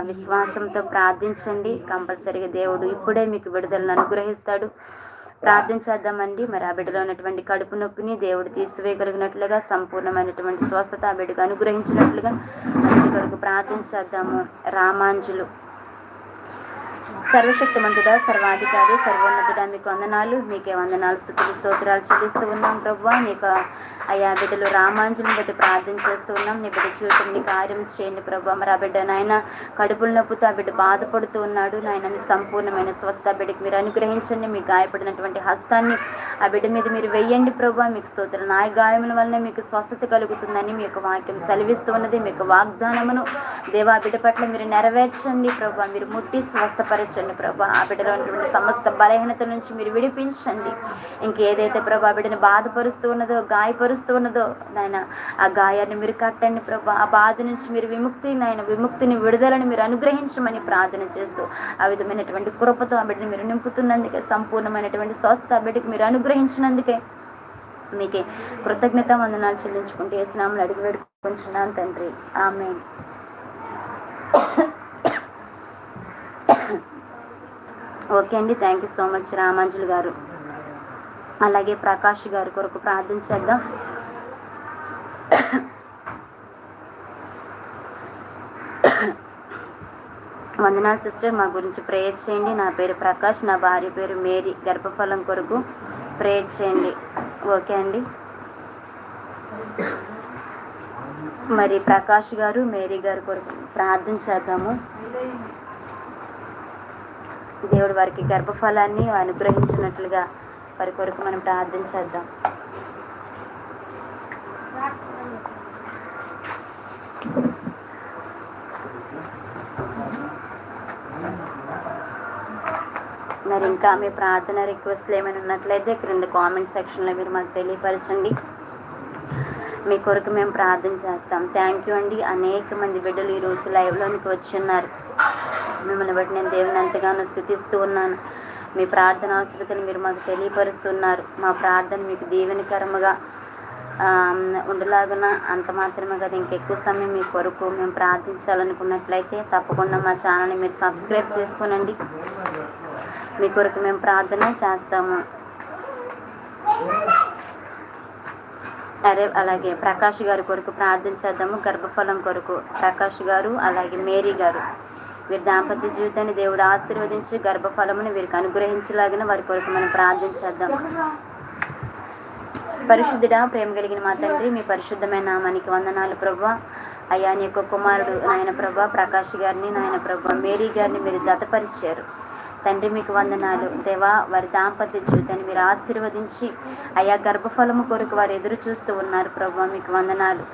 విశ్వాసంతో ప్రార్థించండి. కంపల్సరీగా దేవుడు ఇప్పుడే మీకు విడుదలను అనుగ్రహిస్తాడు. ప్రార్థించేద్దామండి. మరి ఆ బిడ్డలో ఉన్నటువంటి కడుపు నొప్పిని దేవుడు తీసివేయగలిగినట్లుగా సంపూర్ణమైనటువంటి స్వస్థత ఆ బిడ్డకు అనుగ్రహించినట్లుగా బిడ్డ కొరకు ప్రార్థించేద్దాము. రామాంజులు. సర్వశక్తిమంతుడా సర్వాధికారి సర్వోన్నతుడా మీకు వందనాలు మీకే వందనాలు స్థుతులు స్తోత్రాలు చెల్లిస్తూ ఉన్నాం ప్రభు మీకు అయ్యా బిడ్డలు రామాంజుని బట్టి ప్రార్థన చేస్తూ ఉన్నాం. నీ బిడ్డ జీవితం నీ కార్యం చేయండి ప్రభు మరి ఆ బిడ్డ నాయన కడుపులు నొప్పుతో ఆ బిడ్డ బాధపడుతూ ఉన్నాడు. నాయన సంపూర్ణమైన స్వస్థ బిడ్డకి మీరు అనుగ్రహించండి. మీకు గాయపడినటువంటి హస్తాన్ని ఆ బిడ్డ మీద మీరు వెయ్యండి ప్రభు మీకు స్తోత్రం నా గాయముల వలన మీకు స్వస్థత కలుగుతుందని మీ యొక్క వాక్యం సెలవిస్తూ ఉన్నది. మీ యొక్క వాగ్దానమును దేవా బిడ్డ పట్ల మీరు నెరవేర్చండి ప్రభు మీరు ముట్టి స్వస్థపరచండి. ప్రభు. ఆ బిడ్డలో ఉన్నటువంటి సమస్త బలహీనత నుంచి మీరు విడిపించండి. ఇంకేదైతే ప్రభా ఆ బిడ్డని బాధపరుస్తూ ఉన్నదో గాయపరుస్తూ ఉన్నదో నాయన ఆ గాయాన్ని మీరు కట్టండి ప్రభా. ఆ బాధ నుంచి మీరు విముక్తి నాయన విముక్తిని విడుదలని మీరు అనుగ్రహించమని ప్రార్థన చేస్తూ ఆ విధమైనటువంటి కృపతో ఆ బిడ్డని మీరు నింపుతున్నందుకే సంపూర్ణమైనటువంటి స్వస్థత ఆ బిడ్డకి మీరు అనుగ్రహించినందుకే మీకే కృతజ్ఞత వందనాలు చెల్లించుకుంటూ వేసినాములు అడిగి వేడుకుంటున్నాను తండ్రి. ఆమె ఓకే అండి thank you so much Ramanjulu గారు. అలాగే ప్రకాష్ గారి కొరకు ప్రార్థన చేద్దాం. వందనాలు సిస్టర్ మా గురించి ప్రేయర్ చేయండి. నా పేరు ప్రకాష్ నా భార్య పేరు మేరీ. గర్భఫలం కొరకు ప్రేయర్ చేయండి. ఓకే అండి. మరి ప్రకాష్ గారు మేరీ గారి కొరకు ప్రార్థన చేద్దాము. దేవుడు వారికి గర్భఫలాన్ని అనుగ్రహించినట్లుగా వారి కొరకు మనం ప్రార్థన చేద్దాం. మరి ఇంకా మీ ప్రార్థన రిక్వెస్ట్లు ఏమైనా ఉన్నట్లయితే క్రింద కామెంట్ సెక్షన్లో మీరు మాకు తెలియపరచండి. మీ కొరకు మేము ప్రార్థన చేస్తాం. థ్యాంక్ యూ అండి. అనేక మంది బిడ్డలు ఈరోజు లైవ్లోనికి వచ్చి ఉన్నారు. మిమ్మల్ని బట్టి నేను దేవుని ఎంతగానో స్థుతిస్తూ ఉన్నాను. మీ ప్రార్థన అవసరతను మీరు మాకు తెలియపరుస్తున్నారు. మా ప్రార్థన మీకు దీవెనకరముగా ఉండలాగున అంత మాత్రమే కదా ఇంకెక్కువ సమయం మీ కొరకు మేము ప్రార్థించాలనుకున్నట్లయితే తప్పకుండా మా ఛానల్ని మీరు సబ్స్క్రైబ్ చేసుకోనండి. మీ కొరకు మేము ప్రార్థన చేస్తాము. అరే అలాగే ప్రకాష్ గారి కొరకు ప్రార్థన చేద్దాము గర్భఫలం కొరకు. ప్రకాష్ గారు అలాగే మేరీ గారు. వీరి దాంపత్య జీవితాన్ని దేవుడు ఆశీర్వదించి గర్భఫలమును వీరికి అనుగ్రహించలాగిన వారి కొరకు మనం ప్రార్థించేద్దాం. పరిశుద్ధుడా ప్రేమ కలిగిన మా తండ్రి మీ పరిశుద్ధమైన నామానికి వందనాలు ప్రభా. అయ్యా నీ యొక్క కుమారుడు నాయన ప్రభా ప్రకాష్ గారిని నాయన ప్రభా మేరీ గారిని మీరు జతపరిచారు. తండ్రి మీకు వందనాలు. దేవా వారి దాంపత్య జీవితాన్ని మీరు ఆశీర్వదించి అయ్యా గర్భఫలము కొరకు వారు ఎదురు చూస్తూ ఉన్నారు. ప్రభు మీకు వందనాలు.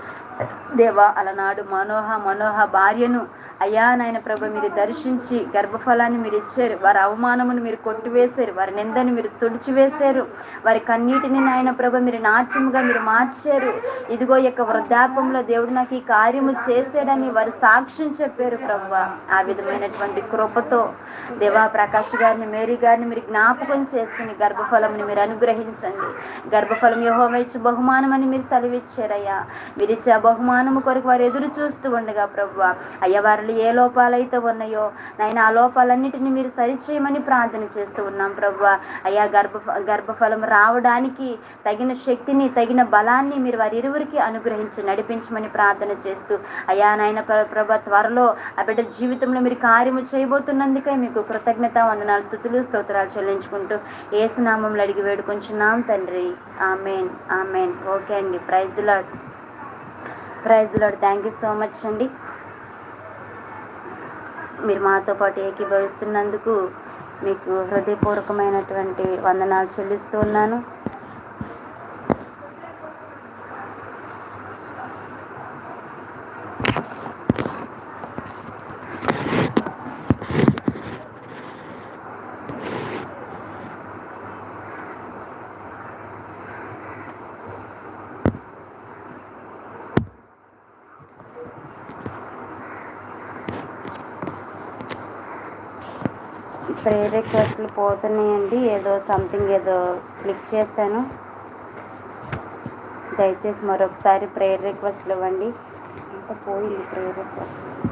దేవా అలనాడు మనోహ మనోహ భార్యను అయ్యా నాయన ప్రభు మీరు దర్శించి గర్భఫలాన్ని మీరు ఇచ్చారు. వారి అవమానమును మీరు కొట్టివేశారు. వారి నిందని మీరు తుడిచివేశారు. వారి కన్నీటిని నాయన ప్రభు మీరు నాట్యముగా మీరు మార్చారు. ఇదిగో యొక్క వృద్ధాపంలో దేవుడు నాకు ఈ కార్యము చేశాడని వారు సాక్ష్యం చెప్పారు ప్రభు. ఆ విధమైనటువంటి కృపతో దేవా ప్రకాష్ గారిని మేరీ గారిని మీరు జ్ఞాపకం చేసుకుని గర్భఫలంని మీరు అనుగ్రహించండి. గర్భఫలం యహోవైచ్చు బహుమానం అని మీరు సెలవిచ్చారయ్యా. మీరు ఇచ్చే బహుమానము కొరకు వారు ఎదురు చూస్తూ ఉండగా ప్రభు అయ్యా వారిలో ఏ లోపాలైతే ఉన్నాయో నాయన ఆ లోపాలన్నిటిని మీరు సరిచేయమని ప్రార్థన చేస్తూ ఉన్నాం ప్రభు అయ్యా గర్భ గర్భఫలం రావడానికి తగిన శక్తిని తగిన బలాన్ని మీరు వారి ఇరువురికి అనుగ్రహించి నడిపించమని ప్రార్థన చేస్తూ అయ్యా నాయన ప్రభ త్వరలో ఆ బిడ్డ జీవితంలో మీరు కార్యము చేయబోతున్నందుకే మీకు కృతజ్ఞత వందనాలు స్థుతులు స్తోత్రాలు చెల్లించుకుంటూ ఏసునామంలో అడిగి వేడుకుంటున్నాం తండ్రి. Amen amen. ఓకే అండి. Praise lord praise lord thank you so much అండి. మీరు మాతో పాటు ఏకీభవిస్తున్నందుకు మీకు హృదయపూర్వకమైనటువంటి వందనాలు చెల్లిస్తూ ఉన్నాను. ప్రేయర్ రిక్వెస్ట్లు పోతున్నాయండి. ఏదో సంథింగ్ ఏదో క్లిక్ చేశాను. దయచేసి మరొకసారి ప్రేయర్ రిక్వెస్ట్లు ఇవ్వండి. ఇంకా పోయింది ప్రేయర్ రిక్వెస్ట్